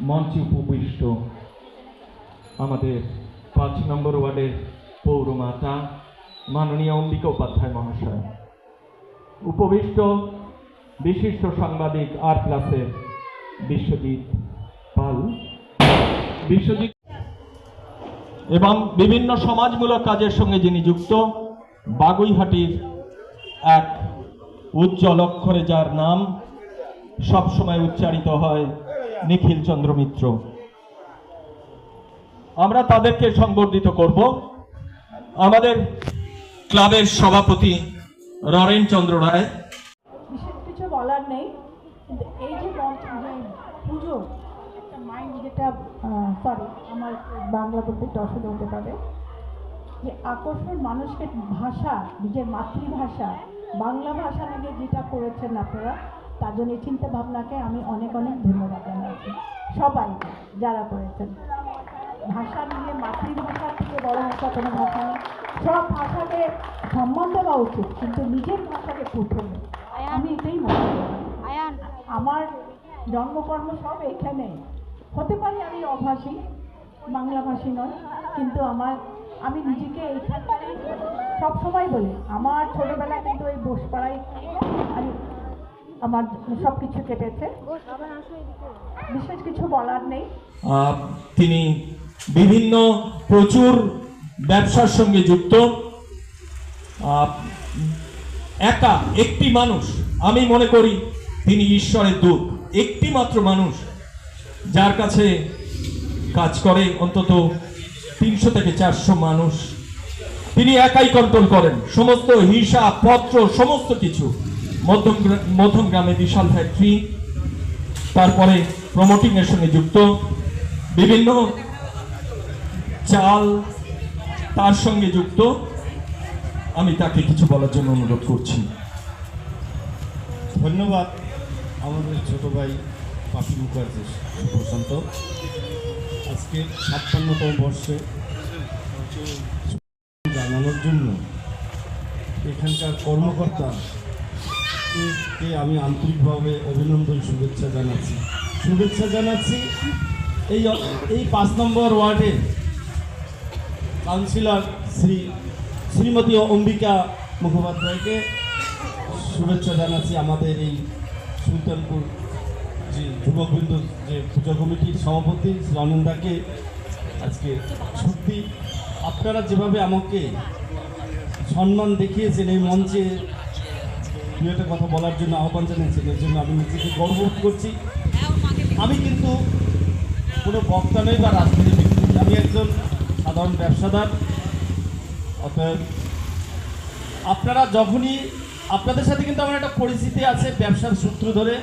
মঞ্চে উপবিষ্ট আমাদের পাঁচ নম্বর ওয়ার্ডের পৌরমাতা মাননীয় অম্বিকা উপাধ্যায় মহাশয়। উপবিষ্ট বিশিষ্ট সাংবাদিক আর প্লাসের বিশ্বজিৎ পাল। বিশ্বজিৎ এবং বিভিন্ন সমাজমূলক কাজের সঙ্গে যিনি যুক্ত, বাগুইহাটির এক উজ্জ্বল অক্ষরে যার নাম সবসময় উচ্চারিত হয় নিখিল চন্দ্র মিত্র। আমরা তাদেরকে সংবর্ধিত করব। আমাদের ক্লাবের সভাপতি ররেন চন্দ্র রায়। বিশেষ কিছু বলার নেই। এই যে পুজো মাইন্ড যেটা সরি আমার বাংলা বলতে অসুবিধা হতে পারে। যে আকর্ষণ মানুষকে ভাষা, নিজের মাতৃভাষা, বাংলা ভাষা নিয়ে যেটা করেছেন আপনারা, তার জন্য এই চিন্তা ভাবনাকে আমি অনেক অনেক ধন্যবাদ। যারা করেছেন। ভাষা নিয়ে মাতৃভাষার থেকে বড় ভাষা কোনো ভাষা নেই সব ভাষাকে সম্মান দেওয়া উচিত কিন্তু নিজের ভাষাকে প্রথমে আমি এটাই মনে করি। আমার জন্মকর্ম সব এখানে। হতে পারে আমি অভাষী বাংলাভাষী নয় কিন্তু আমার আমি নিজেকে এইখানকারই সবসময় বলি। আমার ছোটোবেলা কিন্তু ওই বসপাড়ায় আমি আমার সব কিছু কেটেছে। বিশেষ কিছু বলার নেই। তিনি বিভিন্ন প্রচুর ব্যবসার সঙ্গে যুক্ত। একা, একটি মানুষ, আমি মনে করি তিনি ঈশ্বরের দূত। একটি মাত্র মানুষ যার কাছে কাজ করে অন্তত তিনশো থেকে চারশো মানুষ। তিনি একাই কন্ট্রোল করেন। সমস্ত হিসাব পত্র, সমস্ত কিছু। মধ্যম মধ্যম গ্রামে বিশাল ফ্যাক্টরি, তারপরে প্রমোটিং এর সঙ্গে যুক্ত। বিভিন্ন চাল তার সঙ্গে যুক্ত। আমি তাকে কিছু বলার জন্য অনুরোধ করছি। ধন্যবাদ আমাদের ছোট ভাই পাপি মুখার্জি প্রশান্ত আজকে ছাপ্পান্নতম বর্ষে জানানোর জন্য এখানকার কর্মকর্তা কে আমি আন্তরিকভাবে অভিনন্দন, শুভেচ্ছা জানাচ্ছি। শুভেচ্ছা জানাচ্ছি এই এই পাঁচ নম্বর ওয়ার্ডে কাউন্সিলর শ্রী, শ্রীমতী অম্বিকা মুখোপাধ্যায়কে শুভেচ্ছা জানাচ্ছি আমাদের এই সুলতানপুর যে যুবকবৃন্দ যে পূজা কমিটির সভাপতি শ্রী অনন্দাকে আজকে সত্যি আপনারা যেভাবে আমাকে সম্মান দেখিয়েছেন এই মঞ্চে একটা কথা বলার জন্য আহ্বান জানিয়েছেন এর জন্য আমি নিজেকে গর্ববোধ করছি। আমি কিন্তু কোনো বক্তা নই বা রাজনীতিবিদ নই। আমি একজন সাধারণ ব্যবসাদার। অতএব আপনারা যখনই, আপনাদের সাথে কিন্তু আমার একটা পরিচিতি আছে ব্যবসার সূত্র ধরে।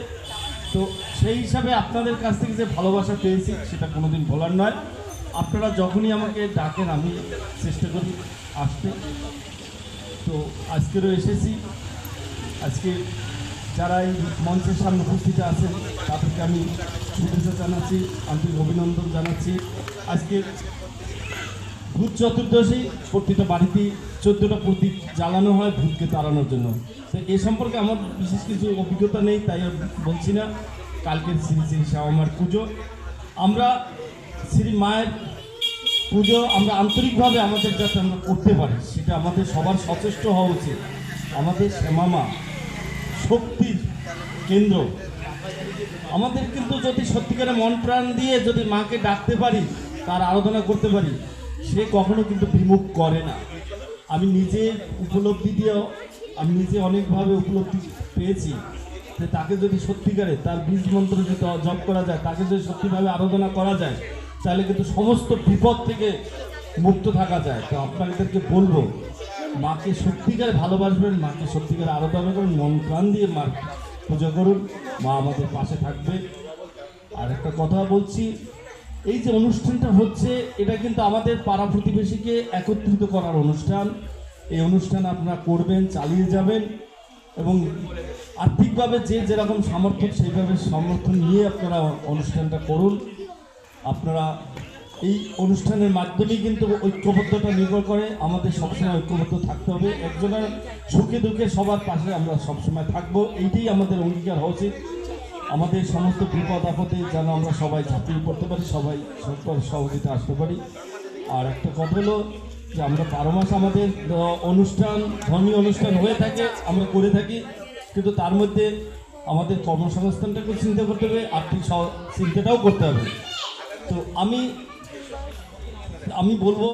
তো সেই হিসাবে আপনাদের কাছ থেকে যে ভালোবাসা পেয়েছি, সেটা কোনোদিন বলার নয়। আপনারা যখনই আমাকে ডাকেন, আমি চেষ্টা করি আসতে। তো আজকেরও এসেছি। আজকে যারা এই মঞ্চের সামনে উপস্থিত আছেন, তাদেরকে আমি শুভেচ্ছা জানাচ্ছি, আন্তরিক অভিনন্দন জানাচ্ছি। আজকে ভূত চতুর্দশী প্রতিটা বাড়িতেই চোদ্দোটা প্রতীক জ্বালানো হয় ভূতকে তাড়ানোর জন্য। তো এ সম্পর্কে আমার বিশেষ কিছু অভিজ্ঞতা নেই, তাই বলছি না। কালকের শ্রী শ্রী শ্যামার পুজো। আমরা শ্রী মায়ের পুজো আমরা আন্তরিকভাবে আমাদের যাতে আমরা করতে পারি, সেটা আমাদের সবার সচেষ্ট হওয়া উচিত। আমাদের শ্যামামা শক্তির কেন্দ্র। আমাদের কিন্তু যদি সত্যিকারে মন প্রাণ দিয়ে যদি মাকে ডাকতে পারি, তার আরাধনা করতে পারি, সে কখনো কিন্তু বিমুখ করে না। আমি নিজে উপলব্ধি দিয়েও, আমি নিজে অনেকভাবে উপলব্ধি পেয়েছি যে তাকে যদি সত্যিকারে তার বীজ মন্ত্র যদি জপ করা যায়, তাকে যদি সত্যিভাবে আরাধনা করা যায়, তাহলে কিন্তু সমস্ত বিপদ থেকে মুক্ত থাকা যায়। তো আপনাদেরকে বলব মাকে সত্যিকার ভালোবাসবেন, মাকে সত্যিকারে আরাধনা করুন মন প্রাণ দিয়ে মা পূজা করুন। মা আমাদের পাশে থাকবে। আর একটা কথা বলছি, এই যে অনুষ্ঠানটা হচ্ছে, এটা কিন্তু আমাদের পাড়া প্রতিবেশীকে একত্রিত করার অনুষ্ঠান। এই অনুষ্ঠান আপনারা করবেন, চালিয়ে যাবেন এবং আর্থিকভাবে যে যেরকম সামর্থ্য, সেইভাবে সমর্থন নিয়ে আপনারা অনুষ্ঠানটা করুন। আপনারা এই অনুষ্ঠানের মাধ্যমেই কিন্তু ঐক্যবদ্ধতা নির্ভর করে। আমাদের সবসময় ঐক্যবদ্ধ থাকতে হবে। একজনের সুখে দুঃখে সবার পাশে আমরা সবসময় থাকব। এইটাই আমাদের অঙ্গীকার হওয়া উচিত। আমাদের সমস্ত বিপদ আপদে যেন আমরা সবাই ঝাঁপিয়ে পড়তে পারি, সবাই সহযোগিতা আসতে পারি। আর একটা কথা হলো যে আমরা বারো মাস আমাদের অনুষ্ঠান, ধর্মীয় অনুষ্ঠান হয়ে থাকে, আমরা করে থাকি। কিন্তু তার মধ্যে আমাদের কর্মসংস্থানটাকেও চিন্তা করতে হবে, আর্থিক চিন্তাটাও করতে হবে। তো আমি আমি বলব